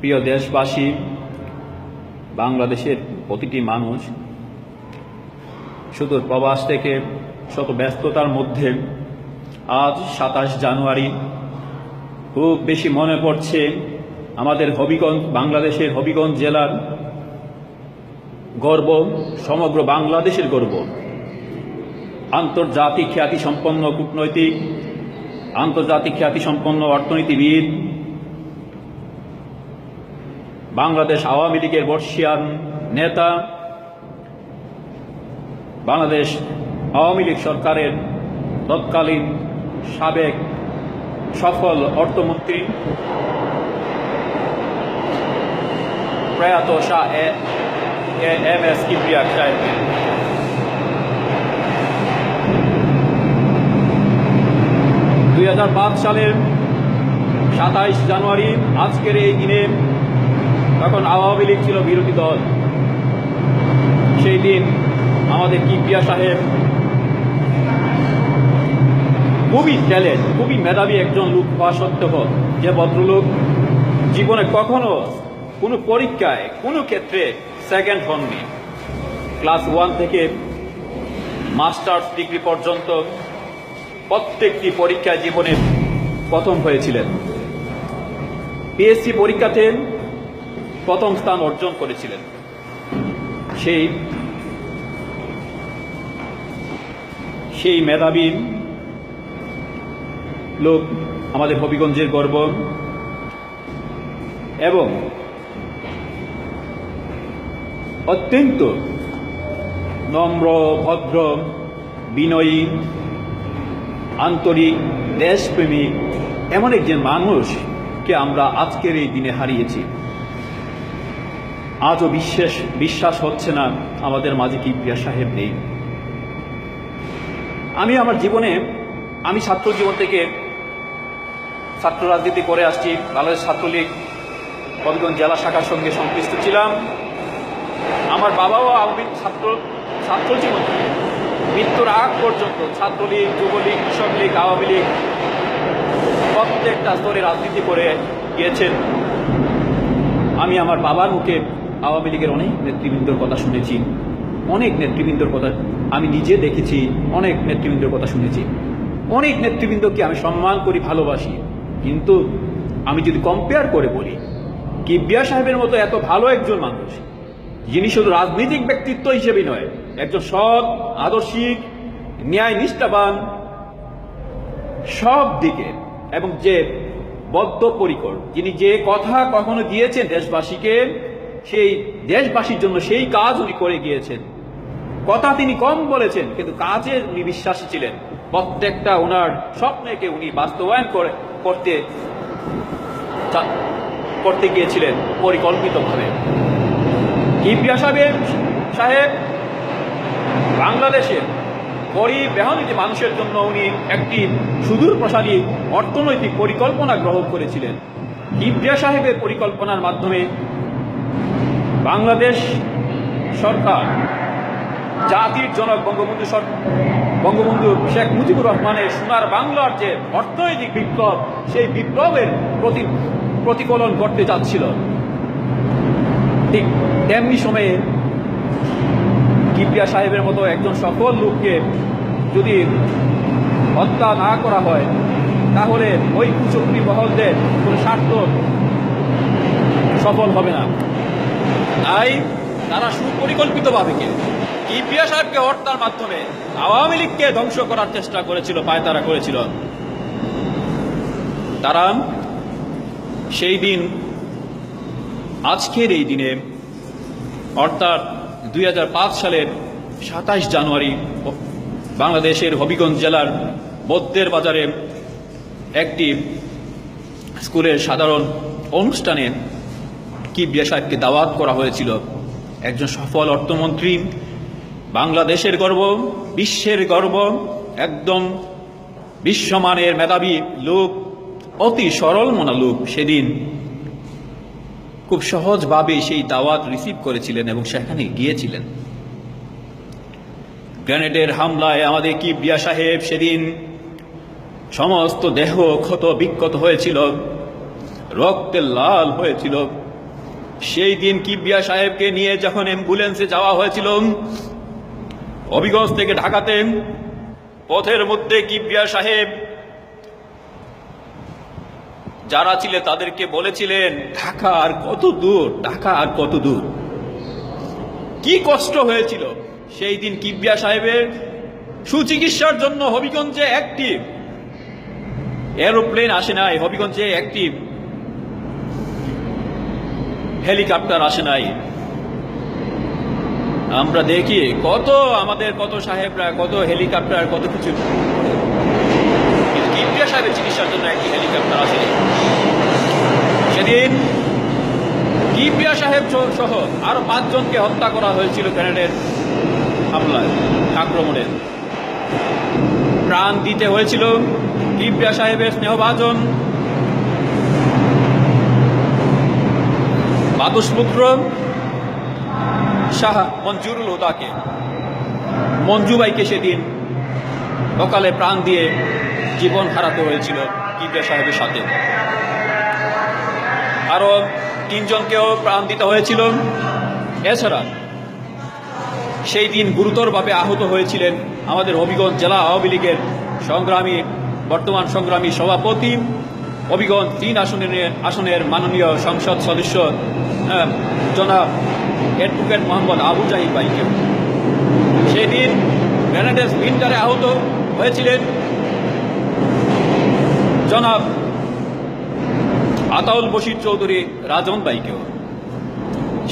প্রিয় দেশবাসী, বাংলাদেশের প্রতিটি মানুষ শুধু প্রবাস থেকে শত ব্যস্ততার মধ্যে আজ সাতাশ জানুয়ারি। খুব বেশি মনে পড়ছে আমাদের হবিগঞ্জ, বাংলাদেশের হবিগঞ্জ জেলার গর্ব, সমগ্র বাংলাদেশের গর্ব। আন্তর্জাতিক খ্যাতিসম্পন্ন কূটনৈতিক, আন্তর্জাতিক খ্যাতিসম্পন্ন অর্থনীতিবিদ বাংলাদেশ আওয়ামী লীগের বর্ষিয়ান নেতা, বাংলাদেশ আওয়ামী লীগ সরকারের তৎকালীন সাবেক সফল অর্থমন্ত্রী প্রয়াত শাহ এম এস কিবরিয়া সাহেবকে দুই সালের সাতাইশ জানুয়ারি আজকের এই দিনে তখন আওয়ামী লীগ ছিল বিরোধী দল। সেই দিন আমাদের কিপিয়া সাহেব খুবই ট্যালেন্ট খুবই মেধাবী একজন লোক হওয়া সত্ত্বেও যে ভদ্রলোক জীবনে কখনো কোনো পরীক্ষায়, কোনো ক্ষেত্রে সেকেন্ড হননি। ক্লাস ওয়ান থেকে মাস্টার্স ডিগ্রি পর্যন্ত প্রত্যেকটি পরীক্ষায় জীবনে প্রথম হয়েছিলেন। পিএসসি পরীক্ষাতে প্রথম স্থান অর্জন করেছিলেন। সেই সেই মেধাবী লোক আমাদের হবিগঞ্জের গর্ব এবং অত্যন্ত নম্র, ভদ্র, বিনয়ী, আন্তরিক, দেশপ্রেমিক এমন একজন মানুষকে আমরা আজকের এই দিনে হারিয়েছি। আজও বিশ্বাস বিশ্বাস হচ্ছে না আমাদের মাঝে কি প্রিয়া সাহেব নেই। আমি আমার জীবনে, আমি ছাত্র জীবন থেকে ছাত্র রাজনীতি করে আসছি, বাংলাদেশ ছাত্রলীগ হবিগঞ্জ জেলা শাখার সঙ্গে সংশ্লিষ্ট ছিলাম। আমার বাবাও আওয়ামী ছাত্র ছাত্র জীবন থেকে। মৃত্যুর আগ পর্যন্ত ছাত্রলীগ, যুবলীগ কৃষক লীগ আওয়ামী লীগ প্রত্যেকটা স্তরে রাজনীতি করে গিয়েছেন। আমি আমার বাবার মুখে আওয়ামী লীগের অনেক নেতৃবৃন্দর কথা শুনেছি। অনেক নেতৃবৃন্দর কথা আমি নিজে দেখেছি, অনেক নেতৃবৃন্দর কথা শুনেছি। অনেক নেতৃবৃন্দকে আমি সম্মান করি, ভালোবাসি। কিন্তু আমি যদি কম্পেয়ার করে বলি কিবিয়া সাহেবের মতো এত ভালো একজন মানুষ, যিনি শুধু রাজনৈতিক ব্যক্তিত্ব হিসেবে নয়, একজন সৎ, আদর্শিক ন্যায় নিষ্ঠাবান সব দিকে এবং যে বদ্ধপরিকর, যিনি যে কথা কখনো দিয়েছেন দেশবাসীকে সেই দেশবাসীর জন্য সেই কাজ উনি করে গিয়েছেন। কথা তিনি কম বলেছেন, কিন্তু কাজে উনি বিশ্বাসী ছিলেন। প্রত্যেকটা ওনার স্বপ্নকে উনি বাস্তবায়ন করে, করতে করতে গিয়েছিলেন পরিকল্পিতভাবে। কিপিয়া সাহেব সাহেব বাংলাদেশের গরিব মেহনতি মানুষের জন্য উনি একটি সুদূর প্রসারী অর্থনৈতিক পরিকল্পনা গ্রহণ করেছিলেন। কিবরিয়া সাহেবের পরিকল্পনার মাধ্যমে বাংলাদেশ সরকার, জাতির জনক বঙ্গবন্ধু বঙ্গবন্ধু শেখ মুজিবুর রহমানের সোনার বাংলার যে অর্থনৈতিক বিপ্লব, সেই বিপ্লবের প্রতি, প্রতিফলন করতে যাচ্ছিল। ঠিক তেমনি সময়ে কিপিয়া সাহেবের মতো একজন সফল লোককে যদি হত্যা না করা হয়, তাহলে ওই কুচক্রী মহলদের কোনো স্বার্থ সফল হবে না। তাই তারা সুপরিকল্পিতভাবে কে? কিপিয়া সাহেবকে হত্যার মাধ্যমে আওয়ামী লীগকে ধ্বংস করার চেষ্টা করেছিল, পায়তারা করেছিল। তারা সেই দিন, আজকের এই দিনে, অর্থাৎ দুই হাজার পাঁচ সালের সাতাশ জানুয়ারি, বাংলাদেশের হবিগঞ্জ জেলার বদ্দের বাজারে একটি স্কুলের সাধারণ অনুষ্ঠানে কিবরিয়া সাহেবকে দাওয়াত করা হয়েছিল। একজন সফল অর্থমন্ত্রী, বাংলাদেশের গর্ব, বিশ্বের গর্ব, একদম বিশ্বমানের মেধাবী লোক, অতি সরল মনা লোক সেদিন। খুব সহজভাবে সেই দাওয়াত রিসিভ করেছিলেন এবং সেখানে গিয়েছিলেন। গ্রেনেডের হামলায় আমাদের কি বিয়া সাহেব সেদিন সমস্ত দেহ ক্ষত বিক্ষত হয়েছিল, রক্তে লাল হয়েছিল। সেই দিন কিবিয়া সাহেবকে নিয়ে যখন অ্যাম্বুলেন্সে যাওয়া হয়েছিল হবিগঞ্জ থেকে ঢাকাতে, পথের মধ্যে কিবিয়া সাহেব যারা ছিলেন তাদেরকে বলেছিলেন, ঢাকা আর কত দূর, ঢাকা আর কত দূর? কি কষ্ট হয়েছিল? সেই দিন কিবিয়া সাহেবের সুচিকিৎসার জন্য হবিগঞ্জে একটি এরোপ্লেন আসে নাই, হবিগঞ্জে একটি হেলিকপ্টার আসে নাই। আমরা দেখি কত আমাদের, কত সাহেবরা, কত হেলিকপ্টার, কত কিছু কিন্তু কিবরিয়া সাহেবের চিকিৎসার জন্য একটি হেলিকপ্টার আসেনি সেদিন কিবরিয়া সাহেব সহ- আরও পাঁচজনকে হত্যা করা হয়েছিল গ্রেনেডের হামলায়, আক্রমণে। প্রাণ দিতে হয়েছিল কিবরিয়া সাহেবের স্নেহভাজন মাতুসপুত্র শাহ মঞ্জুরুল হুদাকে, মঞ্জুবাইকে সেদিন সকালে প্রাণ দিয়ে জীবন হারাতে হয়েছিল কিবরিয়া সাহেবের সাথে। আরও তিনজনকেও প্রাণ দিতে হয়েছিল। এছাড়া সেই দিন গুরুতরভাবে আহত হয়েছিলেন আমাদের হবিগঞ্জ জেলা আওয়ামী লীগের সংগ্রামী, বর্তমান সংগ্রামী সভাপতি হবিগঞ্জ তিন আসনের আসনের মাননীয় সংসদ সদস্য জনাব অ্যাডভোকেট মোহাম্মদ আবু জাহিদ ভাইকে। সেদিন গ্রেনেডের ভিন্টারে আহত হয়েছিলেন জনাব আতাউল বশির চৌধুরী রাজন ভাইকেও।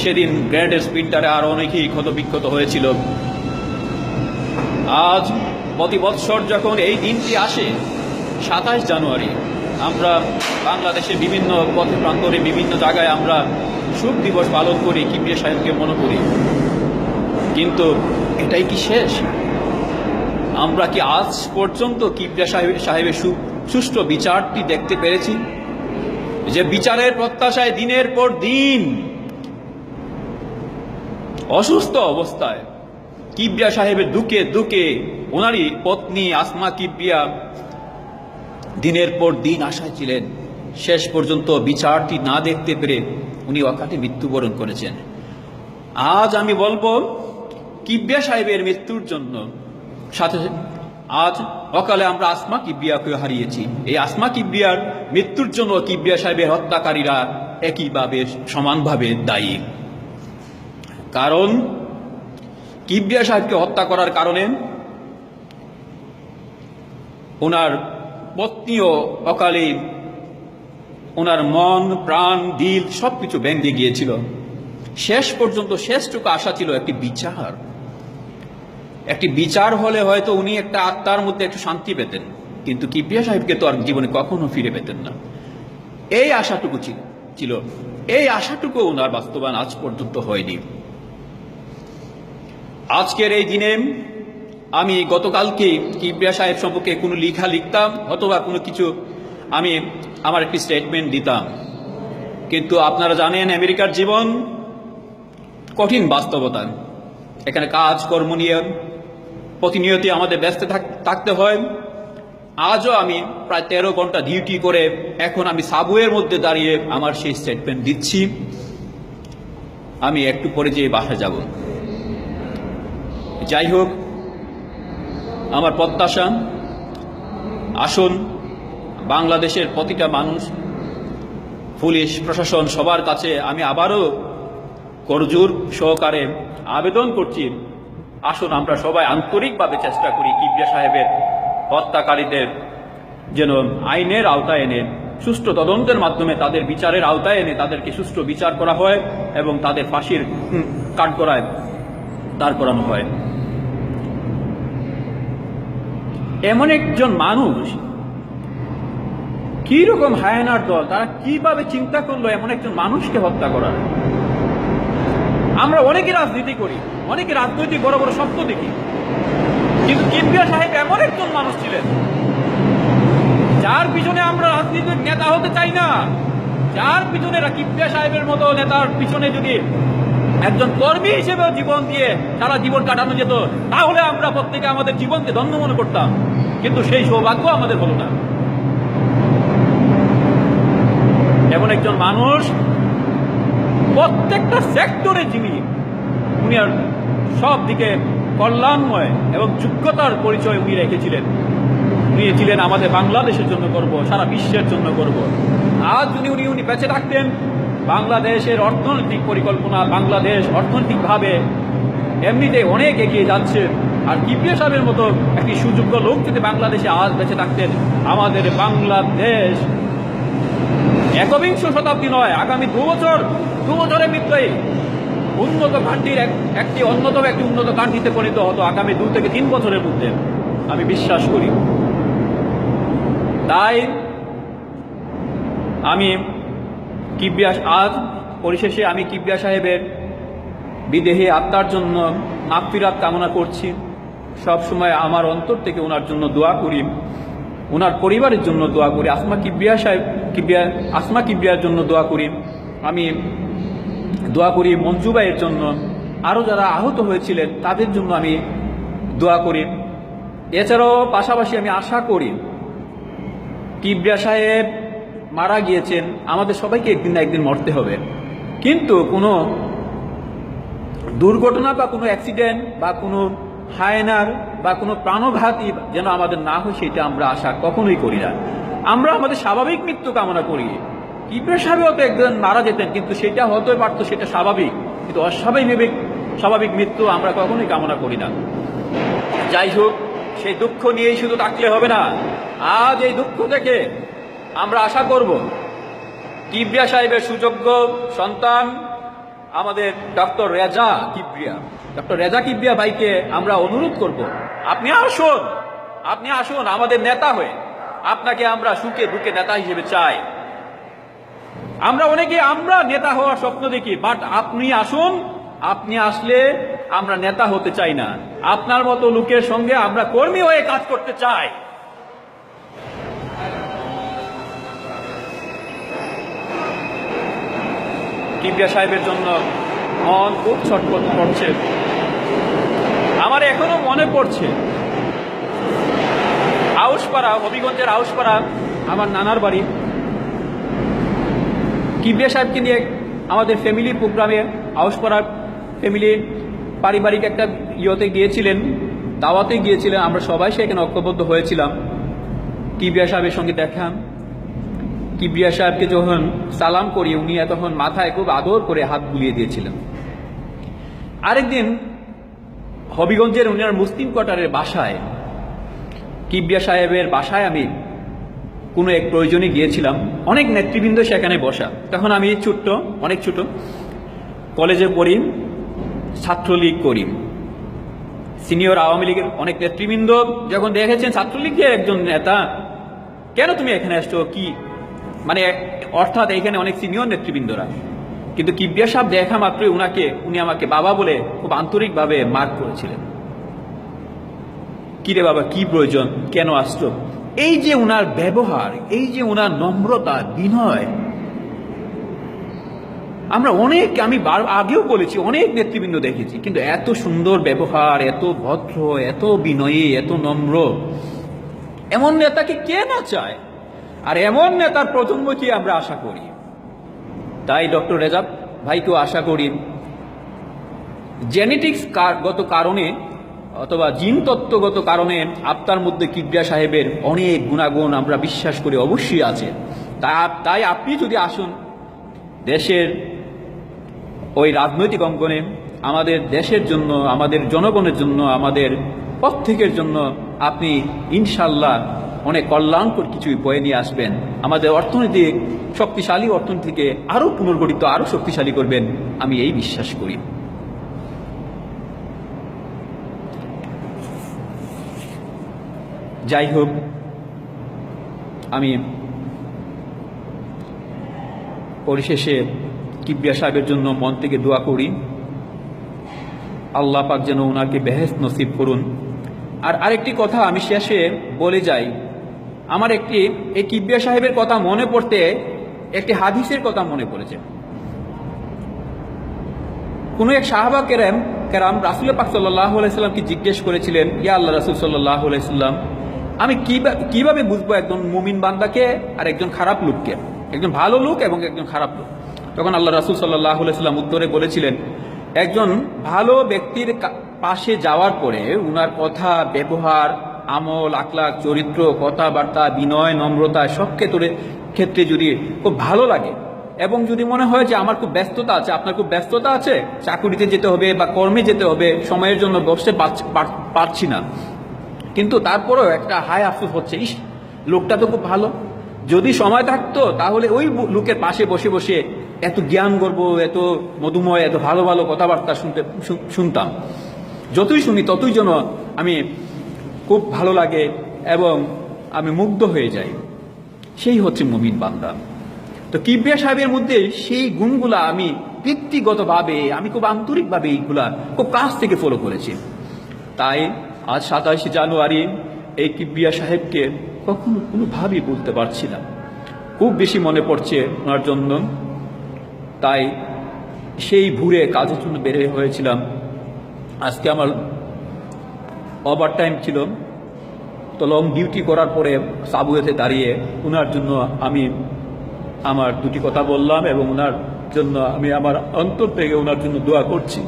সেদিন গ্রেনেডের স্পিন্টারে আর অনেকেই ক্ষত বিক্ষত হয়েছিল। আজ প্রতি বৎসর যখন এই দিনটি আসে, সাতাশ জানুয়ারি আমরা বাংলাদেশের বিভিন্ন পথে প্রান্তরে বিভিন্ন জায়গায় আমরা সুখ দিবস পালন করি কিবরিয়া সাহেবকে মনে করি। কিন্তু এটাই কি শেষ? আমরা কি আজ পর্যন্ত কিবরিয়া সাহেব, সাহেবের সুষ্ঠু বিচারটি দেখতে পেরেছি? যে বিচারের প্রত্যাশায় দিনের পর দিন অসুস্থ অবস্থায় কিবরিয়া সাহেবের দুকে দুকে ওনারই পত্নী আসমা কিবরিয়া দিনের পর দিন আশায় ছিলেন। শেষ পর্যন্ত বিচারটি না দেখতে পেরে উনি অকাটে মৃত্যুবরণ করেছেন। আজ আমি বলব কিবরিয়া সাহেবের মৃত্যুর জন্য। সাথে আজ অকালে আমরা আসমা কিবরিয়াকে হারিয়েছি। এই আসমা কিবরিয়ার মৃত্যুর জন্য কিবরিয়া সাহেবের হত্যাকারীরা একইভাবে সমানভাবে দায়ী। কারণ কিবরিয়া সাহেবকে হত্যা করার কারণে ওনার পত্নীও অকালে ওনার মন, প্রাণ দিল সবকিছু ভেঙে গিয়েছিল। শেষ পর্যন্ত শেষটুকু আশা ছিল একটি বিচার। একটি বিচার হলে হয়তো উনি একটা আত্মার মধ্যে একটু শান্তি পেতেন। কিন্তু কিবরিয়া সাহেবকে তো আর জীবনে কখনো ফিরে পেতেন না। এই আশাটুকু ছিল। এই আশাটুকু ওনার বাস্তবায়ন আজ পর্যন্ত হয়নি। আজকের এই দিনে আমি গতকালকে কিবরিয়া সাহেব সম্পর্কে কোনো লেখা লিখতাম অথবা কোনো কিছু আমি আমার একটি স্টেটমেন্ট দিতাম। কিন্তু আপনারা জানেন, আমেরিকার জীবন কঠিন বাস্তবতা। এখানে কাজ, কর্ম নিয়ে প্রতিনিয়তই আমাদের ব্যস্ত থাক- থাকতে হয়। আজও আমি প্রায় তেরো ঘণ্টা ডিউটি করে এখন আমি সাবুয়ের মধ্যে দাঁড়িয়ে আমার সেই স্টেটমেন্ট দিচ্ছি। আমি একটু পরে যেয়ে বাসা যাব। যাই হোক আমার প্রত্যাশা, আসুন বাংলাদেশের প্রতিটা মানুষ, পুলিশ, প্রশাসন, সবার কাছে আমি আবারও করজোর সহকারে আবেদন করছি। আসুন আমরা সবাই আন্তরিকভাবে চেষ্টা করি কিবরিয়া সাহেবের হত্যাকারীদের যেন আইনের আওতায় এনে, সুষ্ঠু তদন্তের মাধ্যমে তাদের বিচারের আওতায় এনে তাদেরকে সুষ্ঠু বিচার করা হয় এবং তাদের ফাঁসির কাঠ করায় দাঁড় করানো হয়। এমন একজন মানুষ। কি রকম হায়ানার দল? তারা কীভাবে চিন্তা করল এমন একজন মানুষকে হত্যা করার? আমরা অনেকে রাজনীতি করি, অনেকে রাজনৈতিক বড় বড় স্বপ্ন দেখি। কিন্তু কিবরিয়া সাহেব এমন একজন মানুষ ছিলেন, যার পিছনে আমরা রাজনীতির নেতা হতে চাই না। যার পিছনে কিবরিয়া সাহেবের মতো নেতার পিছনে যদি একজন কর্মী হিসেবে জীবন দিয়ে সারা জীবন কাটানো যেত, তাহলে আমরা প্রত্যেকে আমাদের জীবনকে ধন্য মনে করতাম। কিন্তু সেই সৌভাগ্য আমাদের হলো না। এমন একজন মানুষ প্রত্যেকটা সেক্টরে যিনি, উনি আর সব দিকে কল্যাণময় এবং যোগ্যতার পরিচয় উনি রেখেছিলেন। উনি ছিলেন আমাদের বাংলাদেশের জন্য করব সারা বিশ্বের জন্য করব আজ উনি উনি উনি বেঁচে থাকতেন। বাংলাদেশের অর্থনৈতিক পরিকল্পনা বাংলাদেশ অর্থনৈতিকভাবে এমনিতে অনেক এগিয়ে যাচ্ছে। আর কিপ্রিয়া সাহেবের মতো একটি সুযোগ্য লোক যদি বাংলাদেশে আজ বেঁচে থাকতেন, আমাদের বাংলাদেশ। একবিংশ শতাব্দী নয়, আগামী দু বছর, দু বছরের মধ্যেই উন্নত কান্ট্রির এক- একটি অন্যতম একটি উন্নত কান্ট্রিতে পরিণত হতো আগামী দু থেকে তিন বছরের মধ্যে, আমি বিশ্বাস করি। তাই আমি কিবিয়া আজ পরিশেষে আমি কিবিয়া সাহেবের বিদেহী আত্মার জন্য মাগফিরাত কামনা করছি। সব সময় আমার অন্তর থেকে ওনার জন্য দোয়া করি ওনার পরিবারের জন্য দোয়া করি, আসমা কিবরিয়া সাহেব, কিবরিয়া, আসমা কিবরিয়ার জন্য দোয়া করি, আমি দোয়া করি মঞ্জু ভাইয়ের জন্য আরও যারা আহত হয়েছিলেন তাদের জন্য আমি দোয়া করি। এছাড়াও পাশাপাশি আমি আশা করি কিবরিয়া সাহেব মারা গিয়েছেন, আমাদের সবাইকে একদিন না একদিন মরতে হবে। কিন্তু কোনো দুর্ঘটনা বা কোনো অ্যাক্সিডেন্ট বা কোনো হায়নার বা কোনো প্রাণঘাতী যেন আমাদের না হয়, সেটা আমরা আশা কখনোই করি না। আমরা আমাদের স্বাভাবিক মৃত্যু কামনা করি। কিবরিয়া সাহেবও তো একজন মারা যেতেন, কিন্তু সেটা হতে পারতো, সেটা স্বাভাবিক। কিন্তু অস্বাভাবিক, স্বাভাবিক মৃত্যু আমরা কখনোই কামনা করি না। যাই হোক, সেই দুঃখ নিয়েই শুধু থাকলে হবে না। আজ এই দুঃখ থেকে আমরা আশা করব, কিবরিয়া সাহেবের সুযোগ্য সন্তান আমাদের ডক্টর রেজা কিবরিয়া। ডক্টর রেজা কিবরিয়া ভাইকে আমরা অনুরোধ করব, আপনি আসুন আপনি আসুন আমাদের নেতা হয়ে। আপনাকে আমরা সুখে দুঃখে নেতা হিসেবে চাই। আমরা অনেকে আমরা নেতা হওয়ার স্বপ্ন দেখি বাট আপনি আসুন, আপনি আসলে আমরা নেতা হতে চাই না। আপনার মতো লোকের সঙ্গে আমরা কর্মী হয়ে কাজ করতে চাই। কিবিয়া সাহেবের জন্য মন খুব ছটপট করছে। আমার এখনও মনে পড়ছে। আউসপাড়া হবিগঞ্জের আউসপাড়া আমার নানার বাড়ি। কিবরিয়া সাহেবকে নিয়ে আমাদের ফ্যামিলি প্রোগ্রামে আউসপাড়ার ফ্যামিলি পারিবারিক একটা ইয়েতে গিয়েছিলেন দাওয়াতে গিয়েছিলেন। আমরা সবাই সেখানে ঐক্যবদ্ধ হয়েছিলাম। কিবরিয়া সাহেবের সঙ্গে দেখা। কিবরিয়া সাহেবকে যখন সালাম করি, উনি তখন মাথায় খুব আদর করে হাত বুলিয়ে দিয়েছিলেন। আরেকদিন হবিগঞ্জের উনার মুসলিম কোয়ার্টারের বাসায়, কিবরিয়া সাহেবের বাসায় আমি কোনো এক প্রয়োজনে গিয়েছিলাম। অনেক নেতৃবৃন্দ সেখানে বসা। তখন আমি ছোট্ট, অনেক ছোট, কলেজে পড়ি, ছাত্রলীগ করি। সিনিয়র আওয়ামী লীগের অনেক নেতৃবৃন্দ যখন দেখেছেন ছাত্রলীগের একজন নেতা, কেন তুমি এখানে আসছো? কি? মানে অর্থাৎ এখানে অনেক সিনিয়র নেতৃবৃন্দরা। কিন্তু কিবিয়া সাহেব দেখা মাত্রই উনাকে, উনি আমাকে বাবা বলে খুব আন্তরিকভাবে মার্ক করেছিলেন। কিরে বাবা, কি প্রয়োজন? কেন আসছো? এই যে উনার ব্যবহার, এই যে উনার নম্রতা, বিনয়, আমরা অনেক, আমি আগেও বলেছি, অনেক নেতৃবৃন্দ দেখেছি, কিন্তু এত সুন্দর ব্যবহার, এত ভদ্র, এত বিনয়ী, এত নম্র, এমন নেতাকে কে না চায়? আর এমন নেতার প্রজন্মকে আমরা আশা করি? তাই ডক্টর রেজাব ভাইকেও আশা করি। জেনেটিক্স গত কারণে, অথবা জিন তত্ত্বগত কারণে আপনার মধ্যে কিবরিয়া সাহেবের অনেক গুণাগুণ আমরা বিশ্বাস করি অবশ্যই আছে। তাই আপনি যদি আসুন, দেশের ওই রাজনৈতিক অঙ্গনে, আমাদের দেশের জন্য, আমাদের জনগণের জন্য, আমাদের প্রত্যেকের জন্য আপনি ইনশাল্লাহ অনেক কল্যাণকর কিছু বয়ে নিয়ে আসবেন। আমাদের অর্থনৈতিক শক্তিশালী অর্থনীতিকে আরও পুনর্গঠিত, আরও শক্তিশালী করবেন, আমি এই বিশ্বাস করি। যাই হোক, আমি পরিশেষে কিবরিয়া সাহেবের জন্য মন থেকে দোয়া করি। আল্লাহ পাক যেন ওনাকে বেহেস নসিব করুন। আর আরেকটি কথা আমি শেষে বলে যাই আমার একটি, এই কিবরিয়া সাহেবের কথা মনে পড়তে একটি হাদিসের কথা মনে পড়েছে। কোনো এক সাহাবা কেরাম কেরাম রাসুল পাক সাল্লাহ আলাইসাল্লামকে জিজ্ঞেস করেছিলেন, ইয়া আল্লাহ রাসুল সাল্লাহ আলাইসাল্লাম আমি কীভাবে বুঝব একজন মুমিন বান্দাকে আর একজন খারাপ লোককে? একজন ভালো লোক এবং একজন খারাপ লোক? তখন আল্লাহ রাসুল সাল্লাহ সাল্লাম উত্তরে বলেছিলেন, একজন ভালো ব্যক্তির পাশে যাওয়ার পরে উনার কথা, ব্যবহার আমল আকলাক চরিত্র, কথাবার্তা, বিনয়, নম্রতা সব ক্ষেত্রে ক্ষেত্রে যদি খুব ভালো লাগে এবং যদি মনে হয় যে আমার খুব ব্যস্ততা আছে, আপনার খুব ব্যস্ততা আছে, চাকুরিতে যেতে হবে বা কর্মে যেতে হবে, সময়ের জন্য বসতে পারছি না। কিন্তু তারপরেও একটা হাই আফসোস হচ্ছে, ইস, লোকটা তো খুব ভালো। যদি সময় থাকতো, তাহলে ওই লোকের পাশে বসে বসে এত জ্ঞান গর্ব, এত মধুময়, এত ভালো ভালো কথাবার্তা শুনতে শুনতাম। যতই শুনি, ততই যেন আমি খুব ভালো লাগে এবং আমি মুগ্ধ হয়ে যাই। সেই হচ্ছে মুমিন বান্দা। তো কিবরিয়া সাহেবের মধ্যে সেই গুণগুলা আমি ব্যক্তিগতভাবে আমি খুব আন্তরিকভাবে এইগুলা খুব কাছ থেকে ফলো করেছি। তাই আজ সাতাশে জানুয়ারি এই কিবরিয়া সাহেবকে কখনো কোনোভাবেই বলতে পারছি না। খুব বেশি মনে পড়ছে ওনার জন্য। তাই সেই ভুরে কাজের জন্য বের হয়েছিলাম। আজকে আমার ওভার টাইম ছিল। তো লং ডিউটি করার পরে সাবুয়েতে দাঁড়িয়ে ওনার জন্য আমি আমার দুটি কথা বললাম এবং ওনার জন্য আমি আমার অন্তর থেকে ওনার জন্য দোয়া করছি।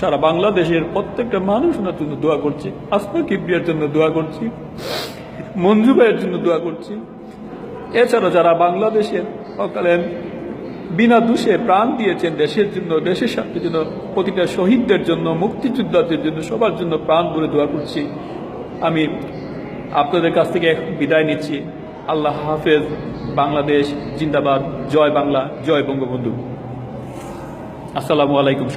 সারা বাংলাদেশের প্রত্যেকটা মানুষ ওনার জন্য দোয়া করছে। আসমা কিবরিয়ার জন্য দোয়া করছি। মঞ্জু ভাইয়ের জন্য দোয়া করছি। এছাড়া যারা বাংলাদেশের অকালেন বিনা দোষে প্রাণ দিয়েছেন দেশের জন্য, দেশের স্বার্থের জন্য, প্রতিটা শহীদদের জন্য, মুক্তিযোদ্ধাদের জন্য, সবার জন্য প্রাণ বলে দোয়া করছি। আমি আপনাদের কাছ থেকে বিদায় নিচ্ছি। আল্লাহ হাফেজ, বাংলাদেশ, জিন্দাবাদ, জয় বাংলা, জয় বঙ্গবন্ধু। আসসালামু আলাইকুম